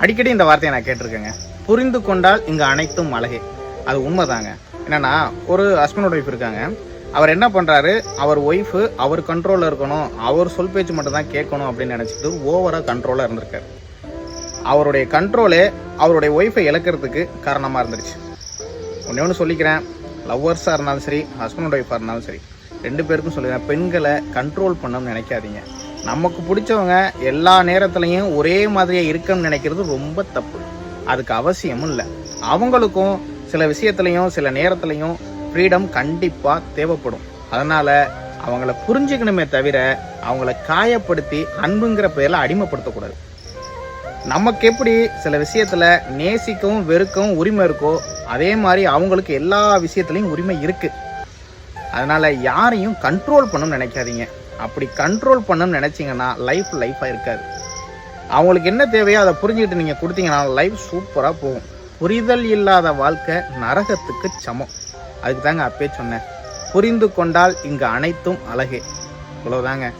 அடிக்கடி இந்த வார்த்தையை நான் கேட்டிருக்கேங்க. புரிந்து கொண்டால் இங்கே அனைத்தும் அழகே. அது உண்மைதாங்க. என்னென்னா ஒரு ஹஸ்பண்ட் ஒய்ஃப் இருக்காங்க. அவர் என்ன பண்ணுறாரு அவர் ஒய்ஃபு அவர் கண்ட்ரோலில் இருக்கணும். அவர் சொல் பேச்சு மட்டும் தான் கேட்கணும் அப்படின்னு நினச்சிட்டு ஓவராக கண்ட்ரோலாக இருந்திருக்காரு. அவருடைய கண்ட்ரோலே அவருடைய ஒய்ஃபை இழக்கிறதுக்கு காரணமாக இருந்துருச்சு. ஒன்றே ஒன்று சொல்லிக்கிறேன். லவ்வர்ஸாக இருந்தாலும் சரி ஹஸ்பண்ட் ஒய்ஃபாக இருந்தாலும் சரி ரெண்டு பேருக்கும் சொல்லிக்கிறேன். பெண்களை கண்ட்ரோல் பண்ணணும்னு நினைக்காதீங்க. நமக்கு பிடிச்சவங்க எல்லா நேரத்துலையும் ஒரே மாதிரியே இருக்கணும்னு நினைக்கிறது ரொம்ப தப்பு. அதுக்கு அவசியமும் இல்லை. அவங்களுக்கும் சில விஷயத்துலையும் சில நேரத்துலையும் ஃப்ரீடம் கண்டிப்பாக தேவைப்படும். அதனால் அவங்கள புரிஞ்சுக்கணுமே தவிர அவங்கள காயப்படுத்தி அன்புங்கிற பேரில் அடிமைப்படுத்தக்கூடாது. நமக்கு எப்படி சில விஷயத்தில் நேசிக்கவும் வெறுக்கவும் உரிமை இருக்கோ அதே மாதிரி அவங்களுக்கு எல்லா விஷயத்துலையும் உரிமை இருக்குது அதனால் யாரையும் கண்ட்ரோல் பண்ணணும்னு நினைக்காதீங்க. அப்படி கண்ட்ரோல் பண்ணணும்னு நினச்சிங்கன்னா லைஃப் லைஃபாக இருக்காது. அவங்களுக்கு என்ன தேவையோ அதை புரிஞ்சுக்கிட்டு நீங்கள் கொடுத்தீங்கன்னா லைஃப் சூப்பராக போகும். புரிதல் இல்லாத வாழ்க்கை நரகத்துக்கு சமம். அதுக்கு தாங்க அப்பே சொன்னேன். புரிந்து கொண்டால் இங்கு அனைத்தும் அழகே. இவ்வளோதாங்க